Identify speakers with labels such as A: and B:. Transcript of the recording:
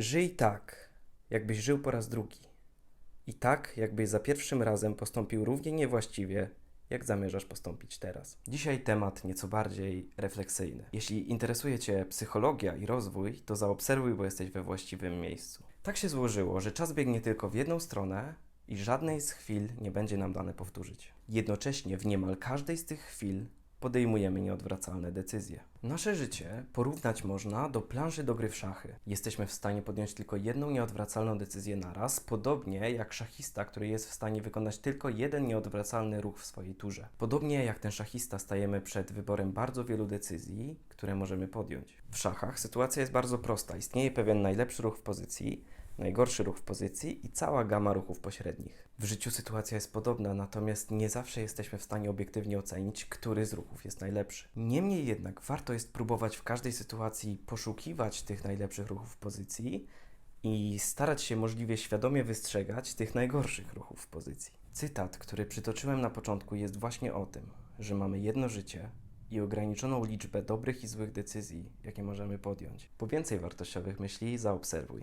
A: Żyj tak, jakbyś żył po raz drugi. I tak, jakbyś za pierwszym razem postąpił równie niewłaściwie, jak zamierzasz postąpić teraz. Dzisiaj temat nieco bardziej refleksyjny. Jeśli interesuje Cię psychologia i rozwój, to zaobserwuj, bo jesteś we właściwym miejscu. Tak się złożyło, że czas biegnie tylko w jedną stronę i żadnej z chwil nie będzie nam dane powtórzyć. Jednocześnie w niemal każdej z tych chwil podejmujemy nieodwracalne decyzje. Nasze życie porównać można do planszy do gry w szachy. Jesteśmy w stanie podjąć tylko jedną nieodwracalną decyzję naraz, podobnie jak szachista, który jest w stanie wykonać tylko jeden nieodwracalny ruch w swojej turze. Podobnie jak ten szachista stajemy przed wyborem bardzo wielu decyzji, które możemy podjąć. W szachach sytuacja jest bardzo prosta. Istnieje pewien najlepszy ruch w pozycji, najgorszy ruch w pozycji i cała gama ruchów pośrednich. W życiu sytuacja jest podobna, natomiast nie zawsze jesteśmy w stanie obiektywnie ocenić, który z ruchów jest najlepszy. Niemniej jednak warto jest próbować w każdej sytuacji poszukiwać tych najlepszych ruchów pozycji i starać się możliwie świadomie wystrzegać tych najgorszych ruchów pozycji. Cytat, który przytoczyłem na początku, jest właśnie o tym, że mamy jedno życie i ograniczoną liczbę dobrych i złych decyzji, jakie możemy podjąć. Po więcej wartościowych myśli zaobserwuj.